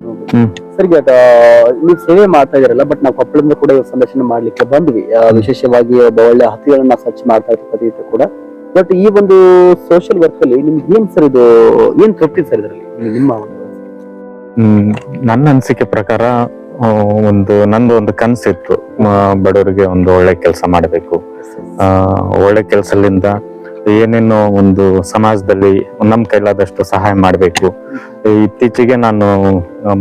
ಹ್ಮ್. Sir ಈಗ ನೀವು ಸೇವೆ ಮಾಡ್ತಾ ಇದಾರಲ್ಲ ಬಟ್ ನಾವು ಕೊಪ್ಪಳದಿಂದ ಕೂಡ ಸಂದರ್ಶನ ಮಾಡ್ಲಿಕ್ಕೆ ಬಂದ್ವಿ. ವಿಶೇಷವಾಗಿ ಒಬ್ಬ ಒಳ್ಳೆ ಹತ್ತಿಗಳನ್ನ ಸರ್ಚ್ ಮಾಡ್ತಾ ಇರ್ತಕ್ಕಂಥ ಕೂಡ. ಬಟ್ ಈ ಒಂದು ಸೋಷಿಯಲ್ ವರ್ಕ್ ಅಲ್ಲಿ ನಿಮ್ಗೆ ಏನ್ ಸರ್ ಇದು ಏನ್ ತೃಪ್ತಿ ಸರ್ ಇದರಲ್ಲಿ? ನಿಮ್ಮ ನನ್ನ ಅನಿಸಿಕೆ ಪ್ರಕಾರ ಒಂದು ನಂದು ಒಂದು ಕನಸಿತ್ತು. ಬಡವರಿಗೆ ಒಂದು ಒಳ್ಳೆ ಕೆಲಸ ಮಾಡಬೇಕು. ಒಳ್ಳೆ ಕೆಲಸದಿಂದ ಏನೇನೋ ಒಂದು ಸಮಾಜದಲ್ಲಿ ನಮ್ಮ ಕೈಲಾದಷ್ಟು ಸಹಾಯ ಮಾಡಬೇಕು. ಇತ್ತೀಚೆಗೆ ನಾನು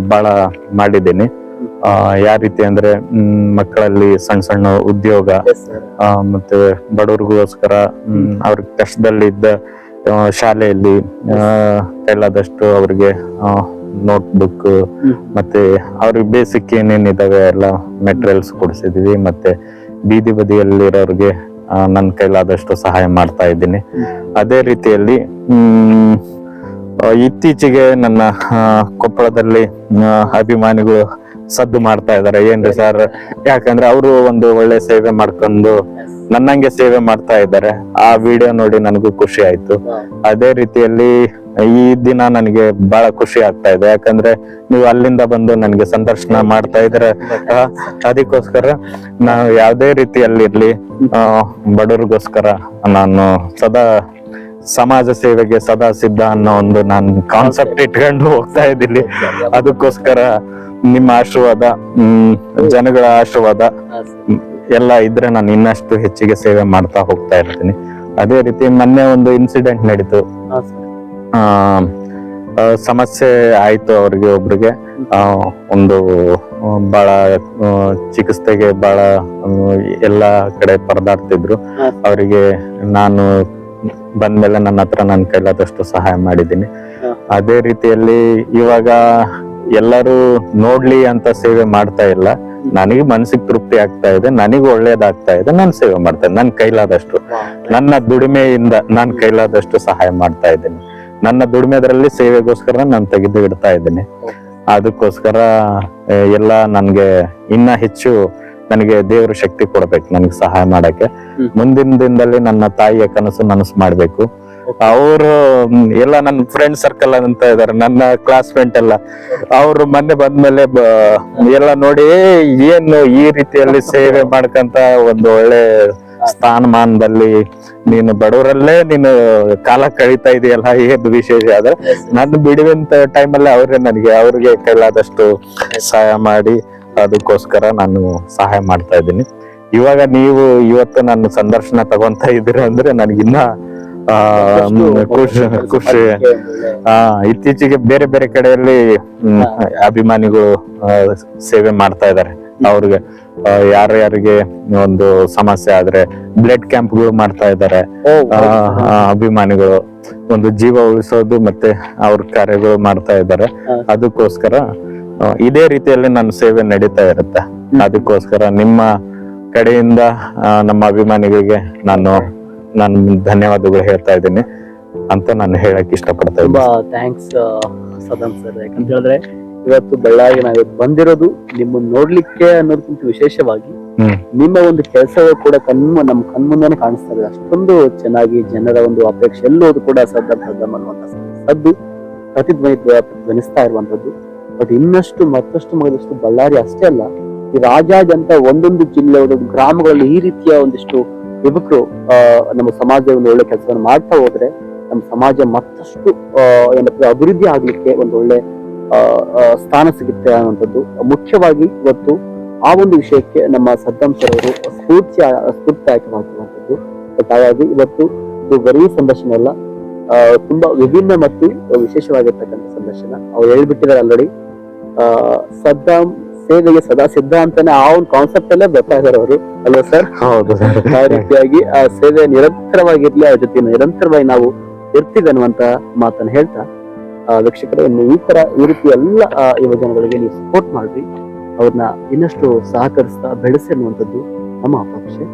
ಬಹಳ ಮಾಡಿದ್ದೀನಿ. ಆ, ಯಾವ ರೀತಿ ಅಂದ್ರೆ ಮಕ್ಕಳಲ್ಲಿ ಸಣ್ಣ ಸಣ್ಣ ಉದ್ಯೋಗ. ಮತ್ತೆ ಬಡವರಿಗೋಸ್ಕರ ಅವ್ರ ಕಷ್ಟದಲ್ಲಿ ಇದ್ದ ಆ, ಶಾಲೆಯಲ್ಲಿ ಕೈಲಾದಷ್ಟು ಅವ್ರಿಗೆ ನೋಟ್ ಬುಕ್ ಮತ್ತೆ ಅವ್ರಿಗೆ ಬೇಸಿಕ್ ಏನೇನಿದಾವೆ ಎಲ್ಲ ಮೆಟೀರಿಯಲ್ಸ್ ಕೊಡಿಸಿದೀವಿ. ಮತ್ತೆ ಬೀದಿ ಬದಿಯಲ್ಲಿರೋರ್ಗೆ ನನ್ನ ಕೈಲಾದಷ್ಟು ಸಹಾಯ ಮಾಡ್ತಾ ಇದ್ದೀನಿ. ಅದೇ ರೀತಿಯಲ್ಲಿ ಇತ್ತೀಚೆಗೆ ನನ್ನ ಕೊಪ್ಪಳದಲ್ಲಿ ಅಭಿಮಾನಿಗಳು ಸದ್ದು ಮಾಡ್ತಾ ಇದಾರೆ ಏನ್ರಿ ಸರ್ ಯಾಕಂದ್ರೆ ಅವರು ಒಂದು ಒಳ್ಳೆ ಸೇವೆ ಮಾಡ್ಕೊಂಡು ನನ್ನಂಗೆ ಸೇವೆ ಮಾಡ್ತಾ ಇದ್ದಾರೆ. ಆ ವಿಡಿಯೋ ನೋಡಿ ನನಗೂ ಖುಷಿ ಆಯ್ತು. ಅದೇ ರೀತಿಯಲ್ಲಿ ಈ ದಿನ ನನಗೆ ಬಹಳ ಖುಷಿ ಆಗ್ತಾ ಇದೆ. ಯಾಕಂದ್ರೆ ನೀವು ಅಲ್ಲಿಂದ ಬಂದು ನನಗೆ ಸಂದರ್ಶನ ಮಾಡ್ತಾ ಇದ್ರೆ ಅದಕ್ಕೋಸ್ಕರ ನಾನು ಯಾವುದೇ ರೀತಿಯಲ್ಲಿರ್ಲಿ ಬಡವ್ರಿಗೋಸ್ಕರ ಬಡವರಿಗೋಸ್ಕರ ನಾನು ಸದಾ ಸಮಾಜ ಸೇವೆಗೆ ಸದಾ ಸಿದ್ಧ ಅನ್ನೋ ಒಂದು ನಾನು ಕಾನ್ಸೆಪ್ಟ್ ಇಟ್ಕೊಂಡು ಹೋಗ್ತಾ ಇದ್ದೀನಿ. ಅದಕ್ಕೋಸ್ಕರ ನಿಮ್ಮ ಆಶೀರ್ವಾದ ಹ್ಮ್ ಜನಗಳ ಆಶೀರ್ವಾದ ಎಲ್ಲ ಇದ್ರೆ ನಾನು ಇನ್ನಷ್ಟು ಹೆಚ್ಚಿಗೆ ಸೇವೆ ಮಾಡ್ತಾ ಹೋಗ್ತಾ ಇರ್ತೀನಿ. ಅದೇ ರೀತಿ ಮೊನ್ನೆ ಒಂದು ಇನ್ಸಿಡೆಂಟ್ ನಡೀತು. ಸಮಸ್ಯೆ ಆಯ್ತು ಅವ್ರಿಗೆ ಒಬ್ರಿಗೆ. ಒಂದು ಬಹಳ ಚಿಕಿತ್ಸೆಗೆ ಬಹಳ ಎಲ್ಲ ಕಡೆ ಪರದಾಡ್ತಿದ್ರು. ಅವರಿಗೆ ನಾನು ಬಂದ್ಮೇಲೆ ನನ್ನ ಹತ್ರ ನನ್ನ ಕೈಲಾದಷ್ಟು ಸಹಾಯ ಮಾಡಿದ್ದೀನಿ. ಅದೇ ರೀತಿಯಲ್ಲಿ ಇವಾಗ ಎಲ್ಲರೂ ನೋಡ್ಲಿ ಅಂತ ಸೇವೆ ಮಾಡ್ತಾ ಇಲ್ಲ. ನನಗೆ ಮನಸ್ಸಿಗೆ ತೃಪ್ತಿ ಆಗ್ತಾ ಇದೆ ನನಗೆ ಒಳ್ಳೇದಾಗ್ತಾ ಇದೆ ನಾನು ಸೇವೆ ಮಾಡ್ತಾ ಇದ್ದೀನಿ ನನ್ನ ಕೈಲಾದಷ್ಟು. ನನ್ನ ದುಡಿಮೆಯಿಂದ ನಾನು ಕೈಲಾದಷ್ಟು ಸಹಾಯ ಮಾಡ್ತಾ ಇದ್ದೀನಿ. ನನ್ನ ದುಡಿಮೆದ್ರಲ್ಲಿ ಸೇವೆಗೋಸ್ಕರ ನಾನು ತೆಗೆದು ಇಡ್ತಾ ಇದ್ದೀನಿ. ಅದಕ್ಕೋಸ್ಕರ ಎಲ್ಲ ನನ್ಗೆ ಇನ್ನ ಹೆಚ್ಚು ನನಗೆ ದೇವರು ಶಕ್ತಿ ಕೊಡ್ಬೇಕು ನನಗೆ ಸಹಾಯ ಮಾಡಕ್ಕೆ. ಮುಂದಿನ ದಿನದಲ್ಲಿ ನನ್ನ ತಾಯಿಯ ಕನಸು ನನಸು ಮಾಡ್ಬೇಕು. ಅವರು ಎಲ್ಲ ನನ್ನ ಫ್ರೆಂಡ್ ಸರ್ಕಲ್ ಅಂತ ಇದಾರೆ ನನ್ನ ಕ್ಲಾಸ್ಮೇಟ್ ಎಲ್ಲ. ಅವರು ಮೊನ್ನೆ ಬಂದ್ಮೇಲೆ ಎಲ್ಲ ನೋಡಿ ಏನು ಈ ರೀತಿಯಲ್ಲಿ ಸೇವೆ ಮಾಡ್ಕಂತ ಒಂದು ಒಳ್ಳೆ ಸ್ಥಾನಮಾನದಲ್ಲಿ ನೀನು ಬಡವರಲ್ಲೇ ನೀನು ಕಾಲ ಕಳೀತಾ ಇದೆಯಲ್ಲ ಏನು ವಿಶೇಷ? ಆದ್ರೆ ನನ್ನ ಬಿಡುವಂತ ಟೈಮಲ್ಲಿ ಅವರೇ ನನಗೆ ಅವ್ರಿಗೆ ಕೈಲಾದಷ್ಟು ಸಹಾಯ ಮಾಡಿ ಅದಕ್ಕೋಸ್ಕರ ನಾನು ಸಹಾಯ ಮಾಡ್ತಾ ಇದ್ದೀನಿ. ಇವಾಗ ನೀವು ಇವತ್ತು ನನ್ನ ಸಂದರ್ಶನ ತಗೊಂತ ಇದ್ದೀರಾ ಅಂದ್ರೆ ನನಗಿನ್ನ ಆ, ಖುಷಿ ಖುಷಿ. ಆ ಇತ್ತೀಚೆಗೆ ಬೇರೆ ಬೇರೆ ಕಡೆಯಲ್ಲಿ ಅಭಿಮಾನಿಗಳು ಸೇವೆ ಮಾಡ್ತಾ ಇದ್ದಾರೆ. ಅವ್ರಿಗೆ ಯಾರ ಯಾರ್ಯಾರಿಗೆ ಒಂದು ಸಮಸ್ಯೆ ಆದ್ರೆ ಬ್ಲಡ್ ಕ್ಯಾಂಪ್ಗಳು ಮಾಡ್ತಾ ಇದ್ದಾರೆ ಅಭಿಮಾನಿಗಳು ಒಂದು ಜೀವ ಉಳಿಸೋದು ಮತ್ತೆ ಅವ್ರ ಕಾರ್ಯಗಳು ಮಾಡ್ತಾ ಇದ್ದಾರೆ ಅದಕ್ಕೋಸ್ಕರ ಇದೇ ರೀತಿಯಲ್ಲಿ ನನ್ನ ಸೇವೆ ನಡೀತಾ ಇರುತ್ತೆ. ಅದಕ್ಕೋಸ್ಕರ ನಿಮ್ಮ ಕಡೆಯಿಂದ ನಮ್ಮ ಅಭಿಮಾನಿಗಳಿಗೆ ನಾನು ನಾನು ಧನ್ಯವಾದಗಳು ಹೇಳ್ತಾ ಇದ್ದೀನಿ ಅಂತ ನಾನು ಹೇಳಕ್ ಇಷ್ಟಪಡ್ತಾ ಇದ್ದೀನಿ. Thanks Saddam sir. ಯಾಕಂತ ಹೇಳಿದ್ರೆ ಇವತ್ತು ಬಳ್ಳಾರಿ ನಾವು ಬಂದಿರೋದು ನಿಮ್ಮನ್ನ ನೋಡ್ಲಿಕ್ಕೆ ಅನ್ನೋದಕ್ಕಿಂತ ವಿಶೇಷವಾಗಿ ನಿಮ್ಮ ಒಂದು ಕೆಲಸವೂ ಕೂಡ ಕಣ್ಮ ನಮ್ಮ ಕಣ್ಮುಂದೇನೆ ಕಾಣಿಸ್ತಾ ಇದೆ. ಅಷ್ಟೊಂದು ಚೆನ್ನಾಗಿ ಜನರ ಒಂದು ಅಪೇಕ್ಷೆ ಎಲ್ಲೋದು ಕೂಡ ಸದ್ದಂ ಸದ್ದಂ ಅನ್ನುವಂತ ಸದ್ದು ಪ್ರತಿಧ್ವನಿ ಧ್ವನಿಸ್ತಾ ಇರುವಂತದ್ದು. ಬಟ್ ಇನ್ನಷ್ಟು ಮತ್ತಷ್ಟು ಮಗದಷ್ಟು ಬಳ್ಳಾರಿ ಅಷ್ಟೇ ಅಲ್ಲ ಈ ರಾಜ್ಯಾದ್ಯಂತ ಒಂದೊಂದು ಜಿಲ್ಲೆ ಒಂದೊಂದು ಗ್ರಾಮಗಳಲ್ಲಿ ಈ ರೀತಿಯ ಒಂದಿಷ್ಟು ಯುವಕರು ನಮ್ಮ ಸಮಾಜದ ಒಂದು ಒಳ್ಳೆ ಕೆಲಸವನ್ನು ಮಾಡ್ತಾ ಹೋದ್ರೆ ನಮ್ಮ ಸಮಾಜ ಮತ್ತಷ್ಟು ಏನಪ್ಪ ಅಭಿವೃದ್ಧಿ ಆಗ್ಲಿಕ್ಕೆ ಒಂದು ಒಳ್ಳೆ ಸ್ಥಾನ ಸಿಗುತ್ತೆ ಅನ್ನುವಂಥದ್ದು. ಮುಖ್ಯವಾಗಿ ಇವತ್ತು ಆ ಒಂದು ವಿಷಯಕ್ಕೆ ನಮ್ಮ ಸದ್ದಾಂ ಸರ್ ಅವರು ಸ್ಫೂರ್ತಿ ಸ್ಫೂರ್ತಿದಾಯಕವಾಗಿರುವಂಥದ್ದು ಬಟ್ ಹಾಗಾಗಿ ಇವತ್ತು ಇದು ಬರೀ ಸಂದರ್ಶನ ಅಲ್ಲ ತುಂಬಾ ವಿಭಿನ್ನ ಮತ್ತು ವಿಶೇಷವಾಗಿರ್ತಕ್ಕಂಥ ಸಂದರ್ಶನ. ಅವ್ರು ಹೇಳ್ಬಿಟ್ಟಿದ್ದಾರೆ ಆಲ್ರೆಡಿ ಸದ್ದಾಂ ಸೇವೆಗೆ ಸದಾ ಸಿದ್ಧ ಅಂತಾನೆ ಆ ಒಂದು ಕಾನ್ಸೆಪ್ಟ್ ಅಲ್ಲೇ ಬರ್ತಾ ಇದಾರೆ ಅವರು. ಅಲ್ವಾ ಸರ್ ಹೌದು. ಆ ರೀತಿಯಾಗಿ ಆ ಸೇವೆ ನಿರಂತರವಾಗಿರ್ಲಿ ಅವ್ರ ಜೊತೆ ನಿರಂತರವಾಗಿ ನಾವು ಇರ್ತೀವಿ ಅನ್ನುವಂತ ಮಾತನ್ನ ಹೇಳ್ತಾ ವೀಕ್ಷಕರೇ ಇನ್ನು ಈ ತರ ಈ ರೀತಿ ಎಲ್ಲ ಯುವಜನಗಳಿಗೆ ನೀವು ಸಪೋರ್ಟ್ ಮಾಡ್ರಿ. ಅವ್ರನ್ನ ಇನ್ನಷ್ಟು ಸಹಕರಿಸ್ತಾ ಬೆಳೆಸಿ ಅನ್ನುವಂಥದ್ದು ನಮ್ಮ ಅಪೇಕ್ಷೆ.